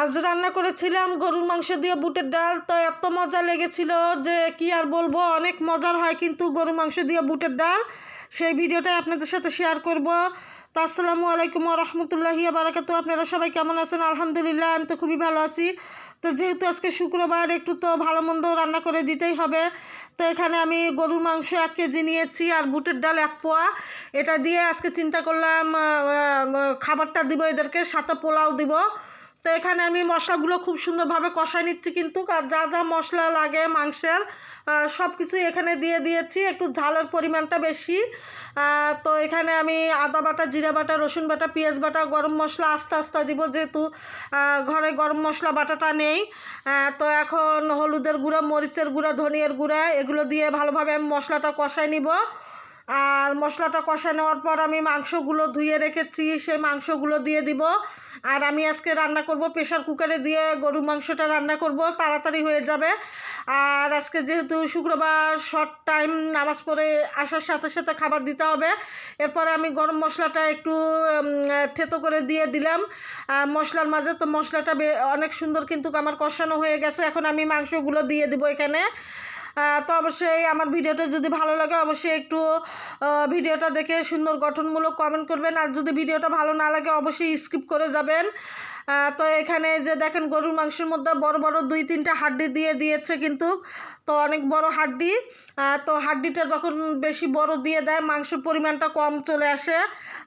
আজ রান্না করেছিলাম গরুর মাংস দিয়ে বুটের ডাল, তো এত মজা লেগেছিল যে কি আর বলব, অনেক মজার হয় কিন্তু গরুর মাংস দিয়ে বুটের ডাল। সেই ভিডিওটাই আপনাদের সাথে শেয়ার করব। তো আসসালামু আলাইকুম রহমতুল্লাহি বারাকাতু আপনারা সবাই কেমন আছেন? আলহামদুলিল্লাহ, আমি তো খুবই ভালো আছি। তো যেহেতু আজকে শুক্রবার, একটু তো ভালো মন্দ রান্না করে দিতেই হবে। তো এখানে আমি গরুর মাংস এক কেজি নিয়েছি আর বুটের ডাল এক পোয়া। এটা দিয়ে আজকে চিন্তা করলাম খাবারটা দিব এদেরকে সাথে পোলাও দিব। তো এখানে আমি মশলাগুলো খুব সুন্দরভাবে কষাই নিচ্ছি কিন্তু যা যা মশলা লাগে, মাংসের সব কিছু এখানে দিয়ে দিয়েছি, একটু ঝালের পরিমাণটা বেশি। তো এখানে আমি আদা বাটা, জিরা বাটা, রসুন বাটা, পেঁয়াজ বাটা, গরম মশলা আস্তে আস্তে দিব যেহেতু ঘরে গরম মশলা বাটাটা নেই। তো এখন হলুদের গুঁড়া, মরিচের গুঁড়া, ধনিয়ার গুঁড়া, এগুলো দিয়ে ভালোভাবে আমি মশলাটা কষাই নিব। আর মশলাটা কষা নেওয়ার পর আমি মাংসগুলো ধুয়ে রেখেছি, সেই মাংসগুলো দিয়ে দিব। আর আমি আজকে রান্না করব প্রেশার কুকারে দিয়ে গরুর মাংসটা রান্না করব, তাড়াতাড়ি হয়ে যাবে। আর আজকে যেহেতু শুক্রবার শর্ট টাইম নামাজ পড়ে আসার সাথে সাথে খাবার দিতে হবে, এরপরে আমি গরম মশলাটা একটু থেতো করে দিয়ে দিলাম। মশলার মাঝে তো মশলাটা অনেক সুন্দর কিন্তু আমার কষানো হয়ে গেছে, এখন আমি মাংসগুলো দিয়ে দিব এখানে। তো অবশ্যই আমার ভিডিওটা যদি ভালো লাগে, অবশ্যই একটু ভিডিওটা দেখে সুন্দর গঠনমূলক কমেন্ট করবেন। আর যদি ভিডিওটা ভালো না লাগে, অবশ্যই স্কিপ করে যাবেন। তো এখানে যে দেখেন গরুর মাংসের মধ্যে বড় বড় দুই তিনটা হাড্ডি দিয়ে দিয়েছে কিন্তু, তো অনেক বড় হাড্ডি। তো হাড্ডিটা যখন বেশি বড় দিয়ে দেয়, মাংসের পরিমাণটা কম চলে আসে।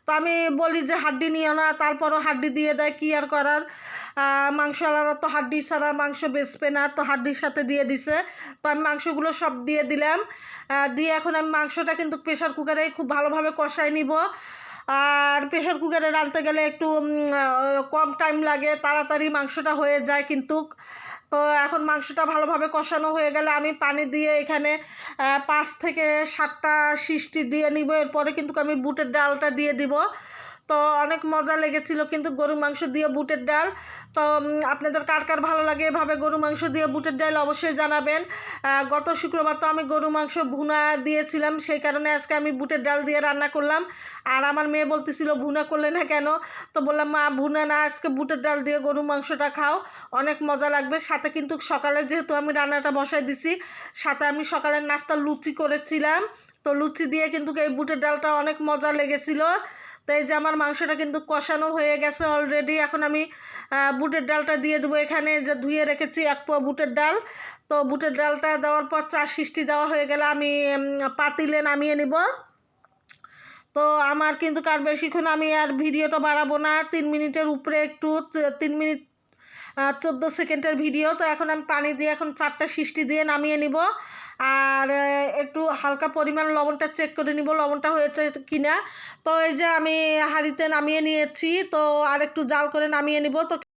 তো আমি বলি যে হাড্ডি নিও না, তারপরও হাড্ডি দিয়ে দেয়, কী আর করার? মাংসওয়ালারা তো হাড্ডি ছাড়া মাংস বেচবে না, তো হাড্ডির সাথে দিয়ে দিছে। তো আমি মাংসগুলো সব দিয়ে দিলাম। দিয়ে এখন আমি মাংসটা কিন্তু প্রেশার কুকারে খুব ভালোভাবে কষাই নিব। আর প্রেশার কুকারে রাঁধতে গেলে একটু কম টাইম লাগে, তাড়াতাড়ি মাংসটা হয়ে যায় কিন্তু। তো এখন মাংসটা ভালোভাবে কষানো হয়ে গেলে আমি পানি দিয়ে এখানে পাঁচ থেকে সাতটা সিষ্টি দিয়ে নিব। এরপরে কিন্তু আমি বুটের ডালটা দিয়ে দিব। তো অনেক মজা লেগেছিল কিন্তু গরু মাংস দিয়ে বুটের ডাল। তো আপনাদের কার কার ভালো লাগে এভাবে গরু মাংস দিয়ে বুটের ডাল অবশ্যই জানাবেন। গত শুক্রবার তো আমি গরু মাংস ভুনা দিয়েছিলাম, সেই কারণে আজকে আমি বুটের ডাল দিয়ে রান্না করলাম। আর আমার মেয়ে বলতেছিল, ভুনা করলে না কেন? তো বললাম, মা, ভুনা না, আজকে বুটের ডাল দিয়ে গরু মাংসটা খাও, অনেক মজা লাগবে। সাথে কিন্তু সকালে যেহেতু আমি রান্নাটা বসাই দিছি, সাথে আমি সকালের নাস্তা লুচি করেছিলাম। তো লুচি দিয়ে কিন্তু এই বুটের ডালটা অনেক মজা লেগেছিল। তো এই যে আমার মাংসটা কিন্তু কষানো হয়ে গেছে অলরেডি এখন আমি বুটের ডালটা দিয়ে দেবো এখানে। যে ধুয়ে রেখেছি এক পোয়া বুটের ডাল। তো বুটের ডালটা দেওয়ার পর চার সৃষ্টি দেওয়া হয়ে গেলে আমি পাতিলে নামিয়ে নিব। তো আমার কিন্তু কার বেশিক্ষণ আমি আর ভিডিওটা বাড়াবো না। তিন মিনিটের উপরে একটু, তিন মিনিট চোদ্দ সেকেন্ডের ভিডিও তো এখন আমি পানি দিয়ে এখন চারটা সৃষ্টি দিয়ে নামিয়ে নিব। আর একটু হালকা পরিমাণ লবণটা চেক করে নিব, লবণটা হয়েছে কি না তো এই যে আমি হাঁড়িতে নামিয়ে নিয়েছি, তো আর একটু জাল করে নামিয়ে নিব। তো